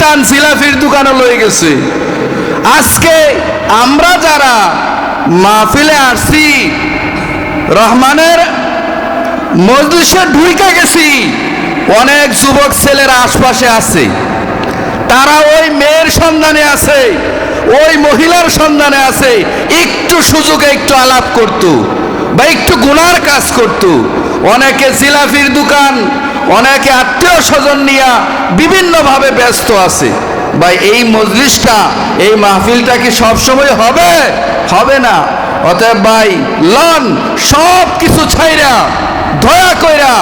টান জিলাফির দোকানে লয়ে গেছে। আজকে আমরা যারা মাহফিলে আসছি, রহমানের মজলিসে ঢুইকা গেছি, অনেক যুবক ছেলেরা আশপাশে আছে। তারা ওই মেয়ের সন্ধানে আছে, ওই মহিলার সন্ধানে আছে, একটু সুযোগে একটু আলাপ করত বা একটু গুনার কাজ করত। অনেকে জিলাফির দোকান অনেকে আত্মীয় স্বজন নিয়া বিভিন্নভাবে ব্যস্ত আছে। ভাই, এই মজলিসটা, এই মাহফিলটা কি সবসময় হবে? হবে না। অতএব ভাই লন সব কিছু ছাইরা, দয়া কইরা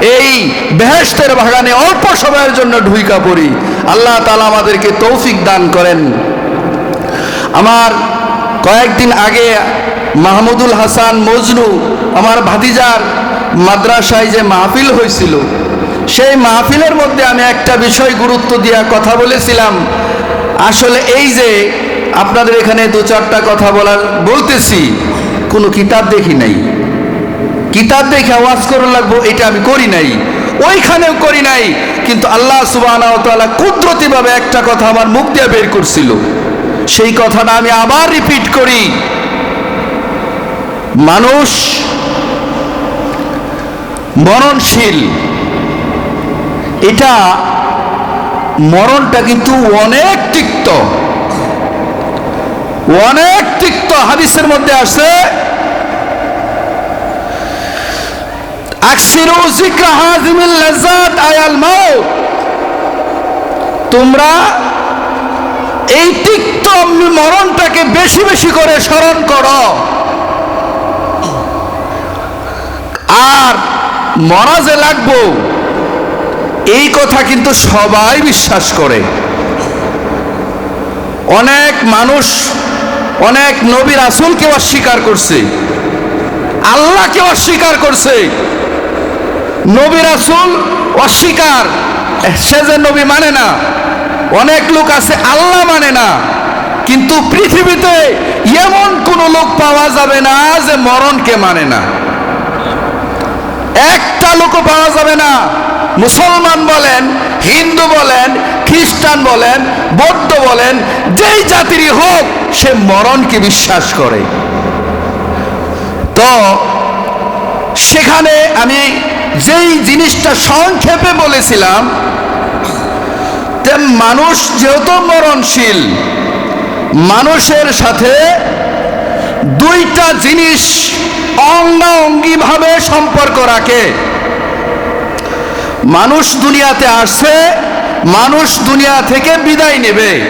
এই বেহেস্তের বাগানে অল্প সময়ের জন্য ঢুইকা পড়ি। আল্লাহ তালা আমাদেরকে তৌফিক দান করেন। আমার কয়েকদিন আগে মাহমুদুল হাসান মজনু, আমার ভাতিজার মাদ্রাসায় যে মাহফিল হয়েছিল, সেই মাহফিলের মধ্যে আমি একটা বিষয় গুরুত্ব দিয়া কথা বলেছিলাম। আসলে এই যে আপনাদের এখানে দু চারটা কথা বলার বলতেছি, কোনো কিতাব দেখি নাই। কিতাব দেখে আওয়াজ করে লাগবো, এটা আমি করি নাই। ওইখানেও করি নাই, কিন্তু আল্লাহ সুবাহ কুদরতিভাবে একটা কথা আমার মুখ দিয়ে বের করছিল। সেই কথাটা আমি আবার রিপিট করি। মানুষ মরণশীল। এটা মরণটা কিন্তু অনেক তিক্ত। অনেক তিক্ত হাদিসের মধ্যে মাউত। তোমরা এই তিক্ত মরণটাকে বেশি বেশি করে স্মরণ করো আর মরা যে লাগবো, এই কথা কিন্তু সবাই বিশ্বাস করে। অনেক মানুষ, অনেক নবী রাসূলকে অস্বীকার করছে আল্লাহকে অস্বীকার করছে। নবীর রাসূল অস্বীকার, সে যে নবী মানে না, অনেক লোক আছে আল্লাহ মানে না, কিন্তু পৃথিবীতে এমন কোন লোক পাওয়া যাবে না যে মরণকে মানে না। একটা লোকও পাওয়া যাবে না। মুসলমান বলেন, হিন্দু বলেন, খ্রিস্টান বলেন, বৌদ্ধ বলেন, যেই জাতিরই হোক, সে মরণকে বিশ্বাস করে। তো সেখানে আমি যেই জিনিসটা সংক্ষেপে বলেছিলাম মানুষ যেহেতু মরণশীল, মানুষের সাথে দুইটা জিনিস অঙ্গাঙ্গিভাবে সম্পর্ক রাখে। মানুষ দুনিয়াতে আসছে, মানুষ দুনিয়া থেকে বিদায় নেবে।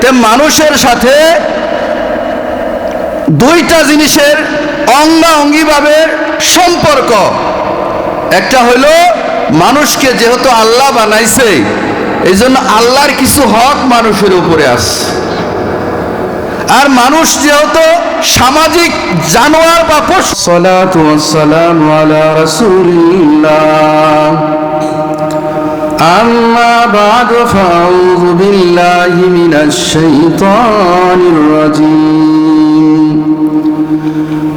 তে মানুষের সাথে দুইটা জিনিসের অঙ্গাঙ্গিভাবে সম্পর্ক। একটা হলো, মানুষকে যেহেতু আল্লাহ বানাইছে এই জন্য আল্লাহর কিছু হক মানুষের উপরে আসছে আর মানুষ যেহেতু সামাজিক জানোয়ার বা পশু الصلاة والسلام على رسول الله أما بعد فأعوذ بالله من الشيطان الرجيم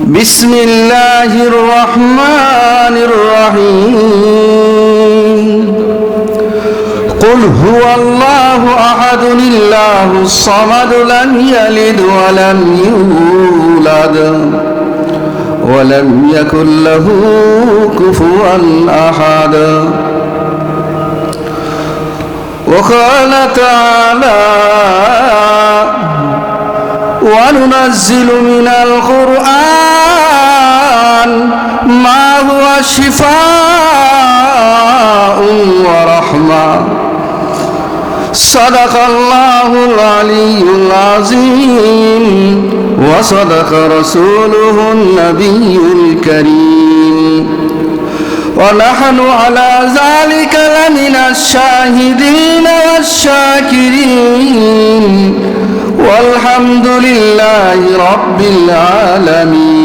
بسم الله الرحمن الرحيم قل هو الله أحد الله الصمد لم يلد ولم يولد ولم يكن له كفوا أحد. وقال تعالى وننزل من القرآن ما هو شفاء ورحمة. صدق الله العلي العظيم وصدق رسوله النبي الكريم. ونحن على ذلك لمن الشاهدين والشاكرين. والحمد لله رب العالمين.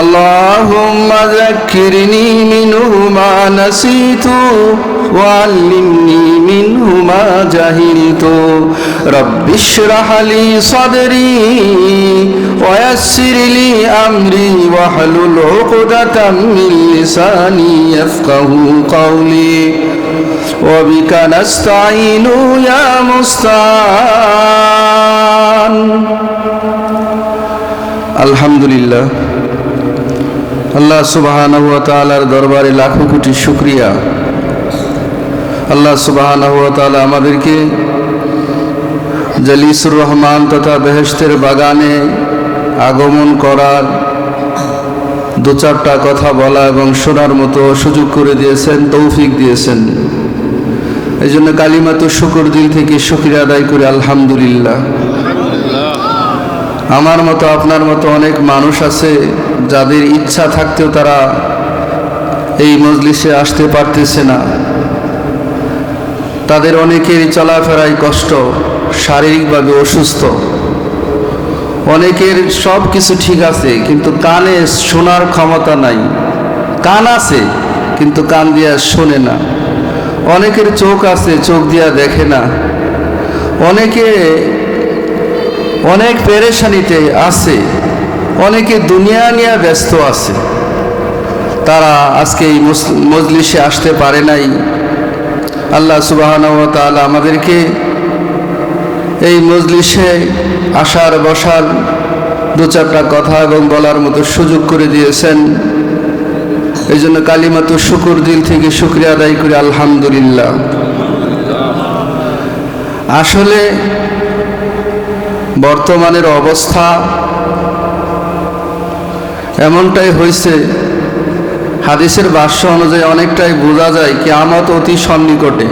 اللهم ذكرني منه ما نسيت وعلمني منه ما جهلت. رب اشرح لي صدري ويسر لي أمري واحلل عقدة من لساني يفقه قولي. وبك نستعين يا مستعان. الحمد لله. আল্লাহ সুবাহানাহু ওয়া দরবারে লাখো কোটি শুকরিয়া। আল্লাহ সুবাহানাহু তাআলা আমাদেরকে জলিসুর রহমান তথা বেহেশতের বাগানে আগমন করার দু চারটা কথা বলা এবং শোনার মতো সুযোগ করে দিয়েছেন, তৌফিক দিয়েছেন। এই জন্য কালিমাতু শুকর দিল থেকে শুক্রিয়া আদায় করে, আলহামদুলিল্লাহ। আমার মতো, আপনার মতো অনেক মানুষ আছে যাদের ইচ্ছা থাকতেও তারা এই মজলিসে আসতে পারতেছে না। তাদের অনেকেরই চলাফেরায় কষ্ট, শারীরিকভাবে অসুস্থ। অনেকের সব কিছু ঠিক আছে, কিন্তু কানে শোনার ক্ষমতা নাই। কান আছে, কিন্তু কান দিয়া শোনে না। অনেকের চোখ আছে, চোখ দিয়া দেখে না। অনেকে অনেক পেরেশানিতে আছে, অনেকে দুনিয়া নিয়ে ব্যস্ত আছে। তারা আজকে এই মজলিসে আসতে পারে নাই। আল্লাহ তাআলা আমাদেরকে এই মজলিসে আসার, বসার দু চারটা কথা এবং বলার মতো সুযোগ করে দিয়েছেন। এই জন্য কালিমাতু শুকুর, দিল থেকে শুক্রিয়া আদায় করি, আলহামদুলিল্লাহ। আসলে বর্তমানের অবস্থা এমনটাই হয়েছে হাদিসের ভাষ্য অনুযায়ী অনেকটাই বোঝা যায় কি আমত অতি সন্নিকটে।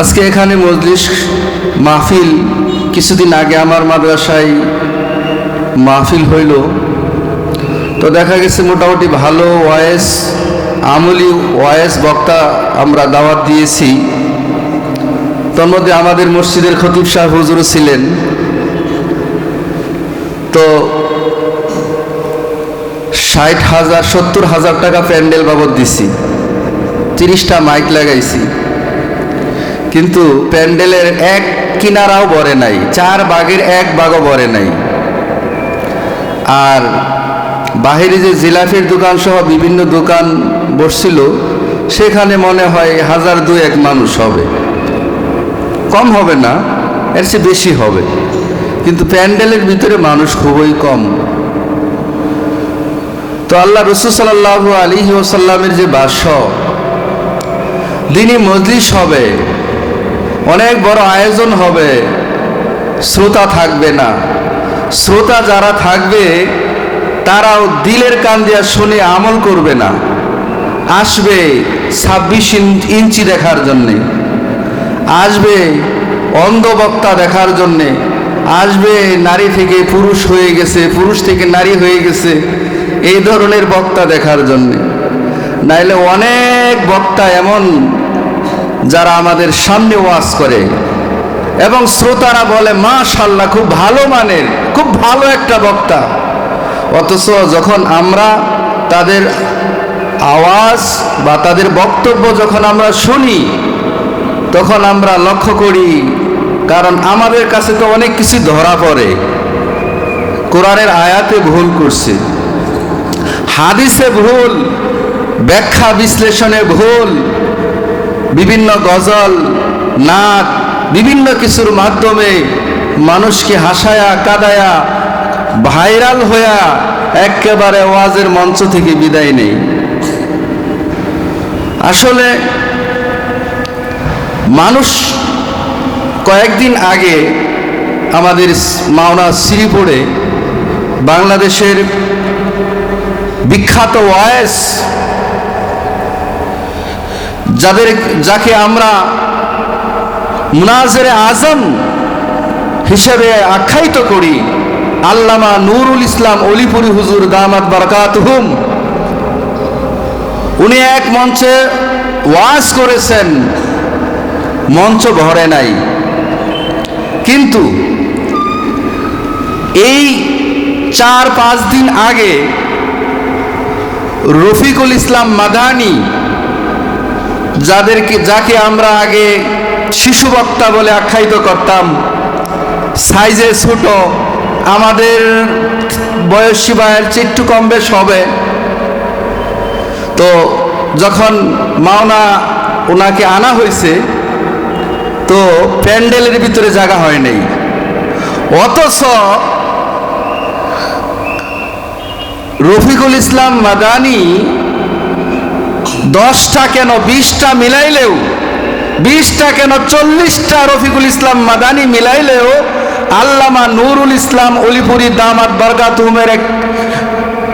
আজকে এখানে মজলিস মাহফিল কিছুদিন আগে আমার মাদ্রাসায় মাহফিল হইল। তো দেখা গেছে মোটামুটি ভালো ওয়েস আমলি ওয়েস বক্তা আমরা দাওয়াত দিয়েছি। তোর মধ্যে আমাদের মসজিদের খতিব সাহেব হুজুর ছিলেন। তো ষাট হাজার, সত্তর হাজার টাকা প্যান্ডেল বাবদ দিছি। তিরিশটা মাইক লাগাইছি। কিন্তু প্যান্ডেলের এক কিনারাও বরে নাই, চার বাঘের এক বাঘও বরে নাই। আর বাহিরে যে জিলাফির দোকান সহ বিভিন্ন দোকান বসছিল, সেখানে মনে হয় হাজার দু এক মানুষ হবে। কম হবে না, এর চেয়ে বেশি হবে। কিন্তু প্যান্ডেলের ভিতরে মানুষ খুবই কম। তো আল্লাহ রসুল সাল্লাহ আলী ওসাল্লামের যে বাস, দিনই মজলিস হবে, অনেক বড় আয়োজন হবে, শ্রোতা থাকবে না। শ্রোতা যারা থাকবে, তারাও দিলের কান দিয়া শুনে আমল করবে না। আসবে ছাব্বিশ ইঞ্চি দেখার জন্যে। আসবে অন্ধ বক্তা দেখার জন্যে। আসবে নারী থেকে পুরুষ হয়ে গেছে, পুরুষ থেকে নারী হয়ে গেছে, এই ধরনের বক্তা দেখার জন্যে। নাইলে অনেক বক্তা এমন যারা আমাদের সামনে ওয়াজ করে এবং শ্রোতারা বলে মা মাশাল্লাহ খুব ভালো মানের, খুব ভালো একটা বক্তা। অথচ যখন আমরা তাদের আওয়াজ বা তাদের বক্তব্য যখন আমরা শুনি তখন আমরা লক্ষ্য করি, কারণ আমাদের কাছে তো অনেক কিছু ধরা পড়ে। কোরআনের আয়াতে ভুল করছে। হাদিসে ভুল, ব্যাখ্যা বিশ্লেষণে ভুল, বিভিন্ন গজল নাচ বিভিন্ন কিছুর মাধ্যমে মানুষকে হাসায়া, কাদায়া, ভাইরাল হইয়া একেবারে ওয়াজের মঞ্চ থেকে বিদায় নেই। আসলে মানুষ কয়েকদিন আগে আমাদের মাওনা শ্রীপুরে বাংলাদেশের বিখ্যাত ওয়েস যাদের, যাকে আমরা মুনাজের আজম হিসেবে আখ্যায়িত করি, আল্লামা নুরুল ইসলাম অলিপুরি হুজুর দামাত বারকাত হুম উনি এক মঞ্চে ওয়াজ করেছেন। মঞ্চ ভরে নাই। কিন্তু এই চার পাঁচ দিন আগে রফিকুল ইসলাম মাদানি, যাদেরকে যাকে আমরা আগে শিশু বক্তা বলে আখ্যায়িত করতাম, সাইজে ছোট, আমাদের বয়সী চেয়ে একটু কম বেশ হবে। তো যখন মাওনা ওনাকে আনা হয়েছে তো প্যান্ডেলের ভিতরে জায়গা হয় নাই। অথচ রফিকুল ইসলাম মাদানি দশটা কেন বিশটা মিলাইলেও, বিশটা কেন চল্লিশটা রফিকুল ইসলাম মাদানি মিলাইলেও আল্লামা নুরুল ইসলাম অলিপুরি দামাত বরকাতুমের এক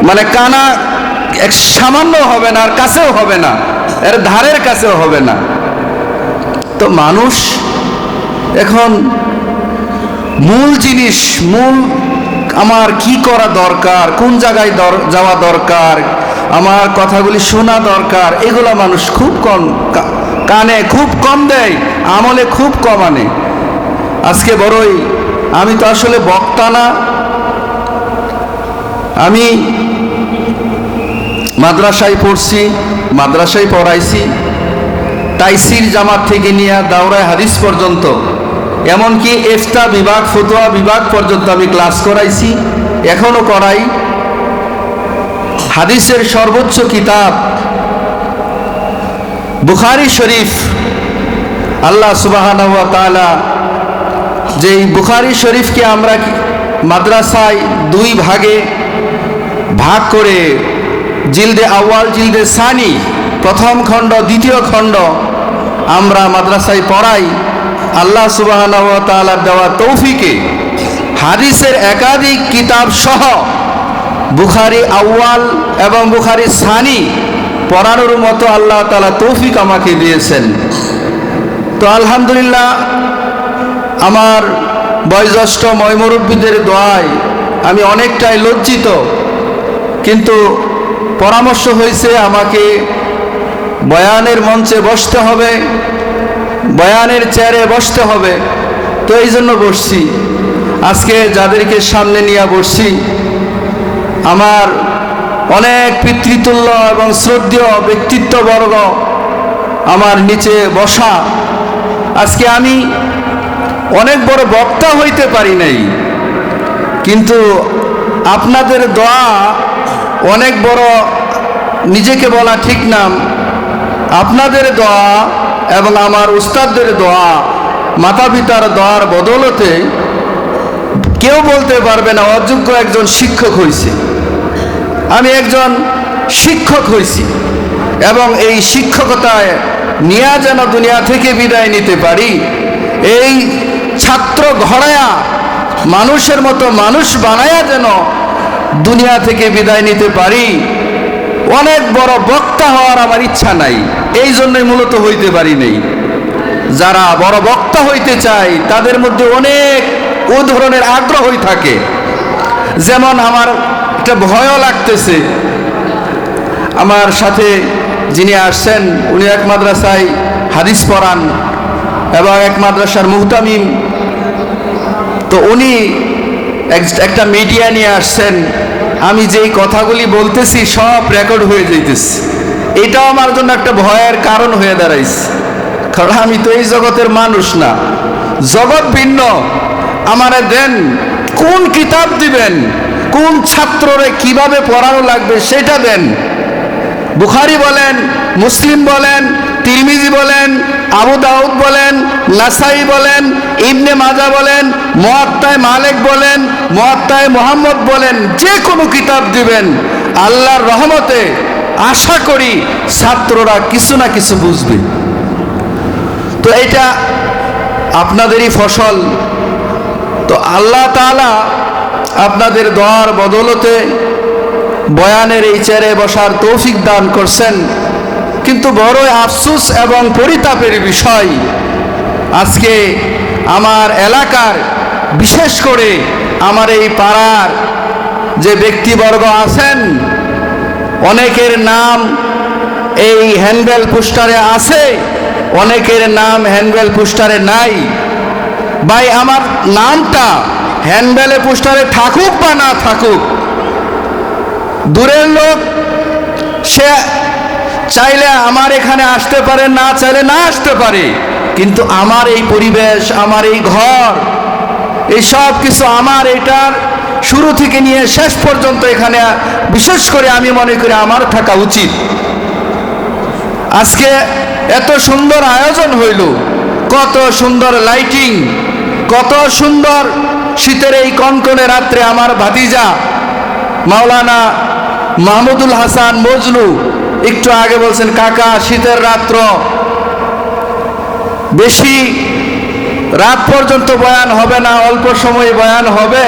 মানে কানা এক সামান্য হবে না, আর কাছেও হবে না, এর ধারের কাছেও হবে না। তো মানুষ এখন মূল জিনিস, মূল আমার কি করা দরকার, কোন জায়গায় যাওয়া দরকার, আমার কথাগুলি শোনা দরকার, এগুলো মানুষ খুব কম কানে, খুব কম দেয়, আমলে খুব কম আনে। আজকে বড়ই, আমি তো আসলে বক্তা না। আমি মাদ্রাসায় পড়ছি, মাদ্রাসায় পড়াইছি, তাইসির জামাত থেকে নিয়ে দাওরায় হাদিস পর্যন্ত। এমনকি এফতা বিভাগ, ফতোয়া বিভাগ পর্যন্ত আমি ক্লাস করাইছি। এখনও করাই। হাদিসের সর্বোচ্চ কিতাব বুখারি শরীফ। আল্লাহ সুবাহান তালা যেই বুখারি শরীফকে আমরা মাদ্রাসায় দুই ভাগে ভাগ করে জিলদে আউয়াল, জিলদে সানি, প্রথম খণ্ড, দ্বিতীয় খণ্ড আমরা মাদ্রাসায় পড়াই। আল্লাহ সুবাহ দেওয়া তৌফিকে হাদিসের একাধিক কিতাব সহ বুখারি আউয়াল এবং বুখারি সানি পড়ানোর মতো আল্লাহ তালা তৌফিক আমাকে দিয়েছেন। তো আলহামদুলিল্লাহ আমার বয়োজ্যেষ্ঠ ময়মরব্বীদের দোয়ায় আমি অনেকটাই লজ্জিত, কিন্তু পরামর্শ হয়েছে আমাকে বয়ানের মঞ্চে বসতে হবে। বয়ানের চেয়ারে বসতে হবে। তো এই জন্য বসছি। আজকে যাদেরকে সামনে নিয়ে বসছি, আমার অনেক পিতৃতুল্য এবং শ্রদ্ধেয় ব্যক্তিত্ববর্গ আমার নিচে বসা। আজকে আমি অনেক বড় বক্তা হইতে পারি নাই, কিন্তু আপনাদের দোয়া অনেক বড়, নিজেকে বলা ঠিক নাম। আপনাদের দোয়া এবং আমার উস্তাদদের দোয়া মাতা পিতার দোয়ার বদলতে কেউ বলতে পারবে না অযোগ্য একজন শিক্ষক হয়েছে আমি একজন শিক্ষক হয়েছি এবং এই শিক্ষকতায় নিয়া যেন দুনিয়া থেকে বিদায় নিতে পারি, এই ছাত্র ঘড়ায়া মানুষের মতো মানুষ বানায়া যেন দুনিয়া থেকে বিদায় নিতে পারি। অনেক বড় বক্তা হওয়ার আমার ইচ্ছা নাই। এই জন্যই মূলত হইতে পারি নাই। যারা বড় বক্তা হইতে চায়, তাদের মধ্যে অনেক ও ধরনের আগ্রহই থাকে। যেমন আমার একটা ভয়ও লাগতেছে। আমার সাথে যিনি আসছেন, উনি এক মাদ্রাসায় হাদিস পড়ান এবং এক মাদ্রাসার মুহতামিম। তো উনি এক- একটা মিডিয়া নিয়ে আসছেন। আমি যেই কথাগুলি বলতেছি, সব রেকর্ড হয়ে যাইতেছে। এটাও আমার জন্য একটা ভয়ের কারণ হয়ে দাঁড়াইছে। কারণ আমি তো এই জগতের মানুষ না। জগৎ ভিন্ন। আমারে দেন, কোন কিতাব দিবেন? কোন ছাত্ররে কীভাবে পড়ানো লাগবে সেটা দেন। বুখারি বলেন, মুসলিম বলেন, তিরমিজি বলেন, আবু দাউদ বলেন, নাসাই বলেন, ইবনে মাজা বলেন মোয়াত্তায় মালেক বলেন মোয়াত্তায় মোহাম্মদ বলেন, যে কোনো কিতাব দিবেন, আল্লাহর রহমতে আশা করি ছাত্ররা কিছু না কিছু বুঝবে। তো এটা আপনাদেরই ফসল। তো আল্লাহ তাআলা আপনাদের দোয়ার বদলতে বয়ানের এই চেয়ারে বসার তৌফিক দান করছেন। কিন্তু বড় আফসুস এবং পরিতাপের বিষয় আজকে আমার এলাকার, বিশেষ করে আমার এই পাড়ার যে ব্যক্তিবর্গ আছেন, অনেকের নাম এই হ্যান্ডবেল পোস্টারে আছে, অনেকের নাম হ্যান্ডবেল পোস্টারে নাই। ভাই, আমার নামটা হ্যান্ডবেলে পোস্টারে থাকুক বা না থাকুক, দূরের লোক, সে চাইলে আমার এখানে আসতে পারে, না চাইলে না আসতে পারে, কিন্তু আমার এই পরিবেশ, আমার এই ঘর এই সব কিছু আমার এটার শুরু থেকে নিয়ে শেষ পর্যন্ত এখানে, বিশেষ করে আমি মনে করি আমার থাকা উচিত। আজকে এত সুন্দর আয়োজন হইল, কত সুন্দর লাইটিং, কত সুন্দর শীতের এই কনকনে রাত্রে আমার ভাতিজা, মাওলানা মাহমুদুল হাসান মজনু, একটু আগে বলছেন, কাকা, শীতের রাত্র, বেশি রাত পর্যন্ত বয়ান হবে না, অল্প সময় বয়ান হবে।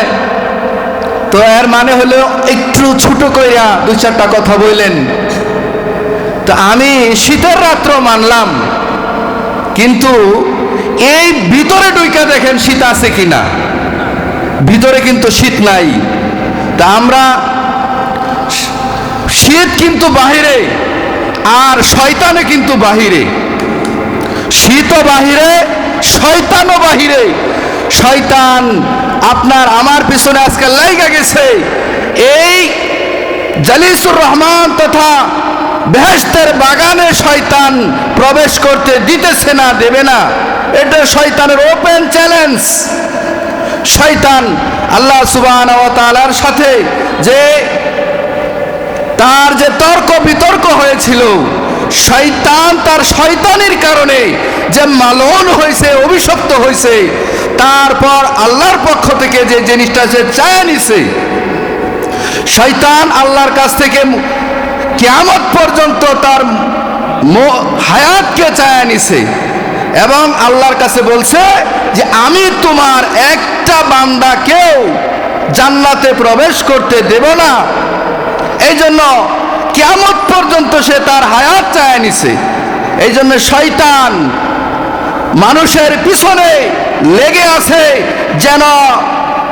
তো এর মানে হলো একটু ছোট কইরা দুই চারটা কথা বললেন। তো আমি শীতের রাত্র মানলাম, কিন্তু এই ভিতরে ডুইকা দেখেন শীত আছে কিনা। ভিতরে কিন্তু শীত নাই। তা আমরা শীত কিন্তু বাহিরে, আর শয়তানে কিন্তু বাহিরে। শীতও বাহিরে শয়তানও বাহিরে। শয়তান আপনার, আমার পিছনে আজকে লাইগা গেছে। এই জালিসুর রহমান তথা বেহেস্তের বাগানে শয়তান প্রবেশ করতে দিতেছে না, দেবে না। এটা শয়তানের ওপেন চ্যালেঞ্জ। শয়তান আল্লাহ সুবাহ তালার সাথে যে তার যে তর্ক বিতর্ক হয়েছিল, শয়তান তার শয়তানির কারণে যে মালন হয়েছে অভিশপ্ত হয়েছে তারপর আল্লাহর পক্ষ থেকে যে জিনিসটা সে চায় নিছে, শয়তান আল্লাহর কাছ থেকে কিয়ামত পর্যন্ত তার হায়াতকে চায় নিছে এবং আল্লাহর কাছে বলছে যে, আমি তোমার একটা বান্দাকেও জান্নাতে প্রবেশ করতে দেব না। এই জন্য কেমন পর্যন্ত সে তার হায়াত চায় নিছে। এই জন্য শয়তান মানুষের পিছনে লেগে আছে যেন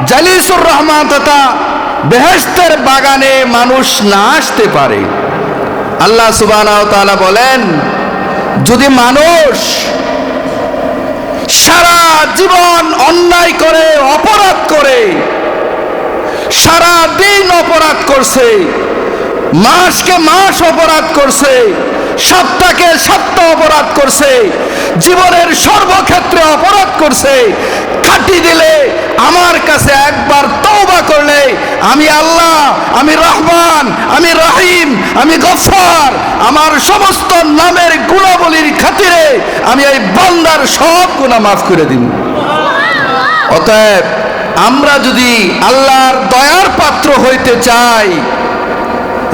জালিসুর রহমান তথা বেহেস্তের বাগানে মানুষ না আসতে পারে। আল্লাহ সুবাহ বলেন, যদি মানুষ সারা জীবন অন্যায় করে, অপরাধ করে, সারা দিন অপরাধ করছে, মাসকে মাস অপরাধ করছে সপ্তাহকে সপ্তাহ অপরাধ করছে। জীবনের সর্বক্ষেত্রে অপরাধ করছে। কাটি দিলে আমার কাছে একবার তওবা করলে আমি আল্লাহ, আমি রহমান, আমি রহিম, আমি গফার আমার সমস্ত নামের গুণাবলীর খাতিরে আমি এই বান্দার সব গুণা মাফ করে দিন অতএব আমরা যদি আল্লাহর দয়ার পাত্র হইতে চাই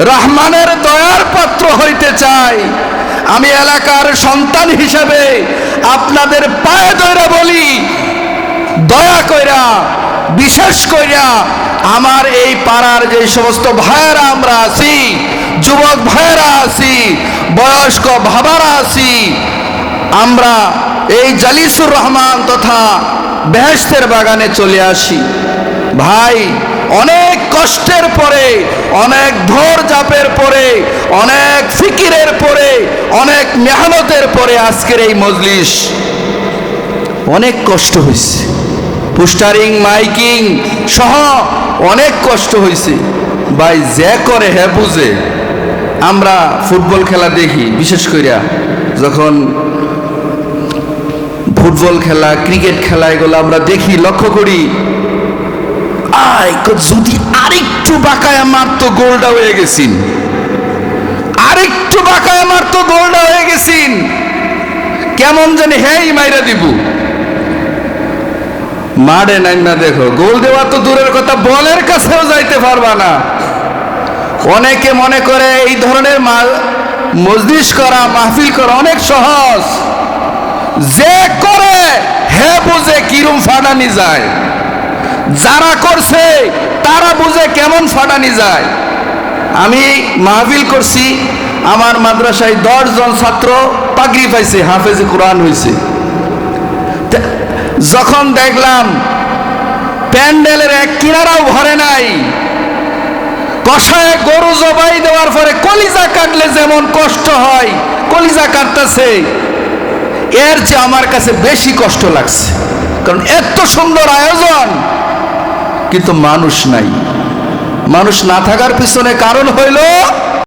রহমানের দয়ার পাত্র হইতে চাই। আমি এলাকার সন্তান হিসেবে আপনাদের পায়ে ধরে বলি, দয়া কইরা, বিশেষ কইরা আমার এই পাড়ার যে সমস্ত ভাইয়েরা আমরা আছি, যুবক ভাইয়েরা আছি, বয়স্ক ভাবারা আছি, আমরা এই জালিসুর রহমান তথা বেহেস্তের বাগানে চলে আসি। ভাই, অনেক কষ্টের পরে, অনেক ধর জাপের পরে, অনেক ফিকিরের পরে, অনেক মেহনতের পরে আজকের এই মজলিস। অনেক কষ্ট হয়েছে। পোস্টারিং, মাইকিং সহ অনেক কষ্ট হয়েছে। ভাই, যে করে হ্যাঁ বুঝে। আমরা ফুটবল খেলা দেখি, বিশেষ করিয়া যখন ফুটবল খেলা, ক্রিকেট খেলা, এগুলো আমরা দেখি, লক্ষ্য করি। আয় যদি আরেকটু বাঁকায় মারতো গোলটা হয়ে গেছিন। আরেকটু বাঁকায় মারতো গোলটা হয়ে গেছিন। কেমন জানি হ্যাঁ মাইরা দিব। মারে নাই না দেখো, গোল দেওয়া তো দূরের কথা, বলের কাছেও যাইতে পারবা না। অনেকে মনে করে এই ধরনের মা- মজলিস করা, মাহফিল করা অনেক সহজ। যে করে, হে বুঝে কিরম ফাটানি যায়। যারা করছে তারা বুঝে কেমন ফাটানি যায়। আমি মাহফিল করছি, আমার মাদ্রাসায় দশজন ছাত্র পাগড়ি পাইছে, হাফেজে কোরআন হয়েছে যখন দেখলাম প্যান্ডেলের এক কিনারাও ভরে নাই, কষায় গরু জবাই দেওয়ার পরে কলিজা কাটলে যেমন কষ্ট হয়, কলিজা কাটতেছে। এর চেয়ে আমার কাছে বেশি কষ্ট লাগছে। কারণ এত সুন্দর আয়োজন কিন্তু মানুষ নাই। মানুষ না থাকার পিছনে কারণ হইল